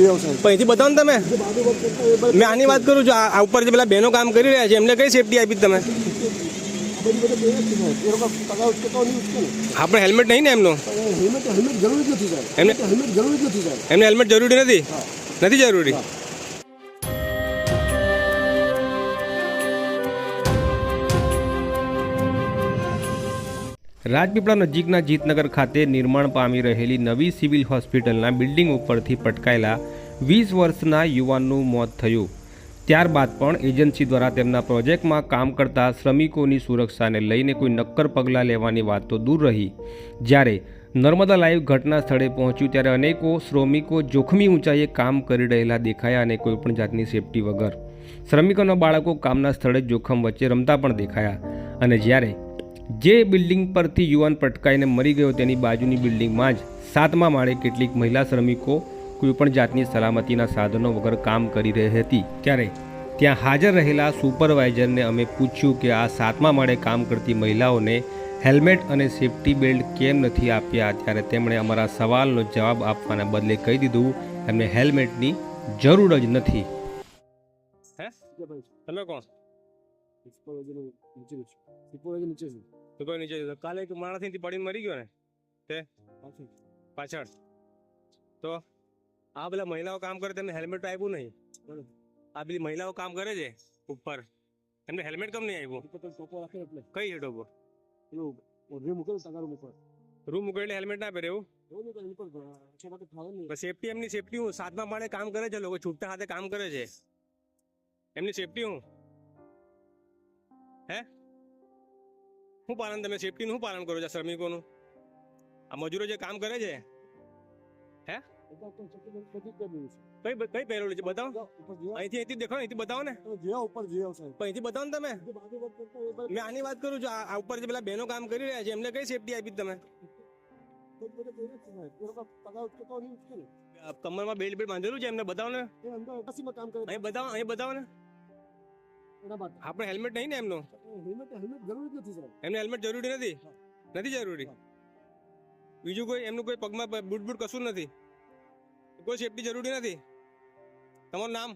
પણ અહીંથી બતાવો ને તમે. મેં આની વાત કરું છું આ ઉપર જે પેલા બહેનો કામ કરી રહ્યા છે એમને કઈ સેફટી આપી તમે? આપણે હેલ્મેટ નહીં ને એમનું? એમને- હેલ્મેટ જરૂરી નથી એમને હેલ્મેટ જરૂરી નથી? નથી જરૂરી? રાજપીપળા નજીકના જીતનગર ખાતે નિર્માણ પામી રહેલી નવી સિવિલ હોસ્પિટલના બિલ્ડિંગ ઉપરથી પટકાયેલા વીસ વર્ષના યુવાનનું મોત થયું. ત્યારબાદ પણ એજન્સી દ્વારા તેમના પ્રોજેક્ટમાં કામ કરતા શ્રમિકોની સુરક્ષાને લઈને કોઈ નક્કર પગલાં લેવાની વાત તો દૂર રહી. જ્યારે નર્મદા લાઈવ ઘટના સ્થળે પહોંચ્યું ત્યારે અનેકો શ્રમિકો જોખમી ઊંચાઈએ કામ કરી રહેલા દેખાયા અને કોઈપણ જાતની સેફટી વગર. શ્રમિકોના બાળકો કામના સ્થળે જોખમ વચ્ચે રમતા પણ દેખાયા. અને જ્યારે જે બિલ્ડિંગ પરથી યુવાન પટકાઈને મરી ગયો તેની બાજુની બિલ્ડિંગમાં જ સાતમા માળે કેટલીક મહિલા શ્રમિકો કોઈપણ જાતની સલામતીના સાધનો વગર કામ કરી રહી હતી. ત્યારે ત્યાં હાજર રહેલા સુપરવાઇઝરને અમે પૂછ્યું કે આ સાતમા માળે કામ કરતી મહિલાઓને હેલ્મેટ અને સેફટી બેલ્ટ કેમ નથી આપ્યા? ત્યારે તેમણે અમારા સવાલનો જવાબ આપવાના બદલે કહી દીધું એમને હેલ્મેટની જરૂર જ નથી. તમે કોણ? સુપરવાઇઝર નીચે છે. સુપરવાઇઝર નીચે છે. તો કોઈ નીચે કાલે એક માણસ અહીંથી પડીને મરી ગયો ને તે પાછળ. તો આ પેલા મહિલાઓ કામ કરે તેમને હેલ્મેટ આપ્યું નહીં. આ પેલી મહિલાઓ કામ કરે છે ઉપર. એમને હેલ્મેટ કેમ નહીં આવ્યું ટોપો કઈ મૂકે તગારું મૂકે રૂમ મૂકે એટલે હેલ્મેટ ના પહેરે એવું? સેફટી એમની સેફટી હું સાતમા માળે કામ કરે છે લોકો છૂટતા હાથે કામ કરે છે. એમની સેફટી હું. હે? શું પાલન, તમે સેફટીનું શું પાલન કરો છો શ્રમિકોનું? આ મજૂરો જે કામ કરે છે? છે કઈ કઈ પહેરેલું છે? બતાવો. અહીંથી અહીંથી દેખો અહીંથી બતાવો ને. અહીંથી બતાવો ને તમે. મેં આની વાત કરું છું, આ ઉપર જે પેલા બહેનો કામ કરી રહ્યા છે, એમને કઈ સેફટી આપી તમે? કમરમાં બેલ્ટ બેલ્ટ બાંધેલું છે, એમને બતાવો ને. બતાવો, અહીં બતાવો ને. આપણે હેલ્મેટ નહીં ને એમનું? હેલ્મેટ હેલ્મેટ જરૂરી નથી સાહેબ. એમને હેલ્મેટ જરૂરી નથી? નથી જરૂરી? બીજું કોઈ એમનું કોઈ પગમાં બૂટ બૂટ કશું નથી? કોઈ સેફટી જરૂરી નથી? તમારું નામ.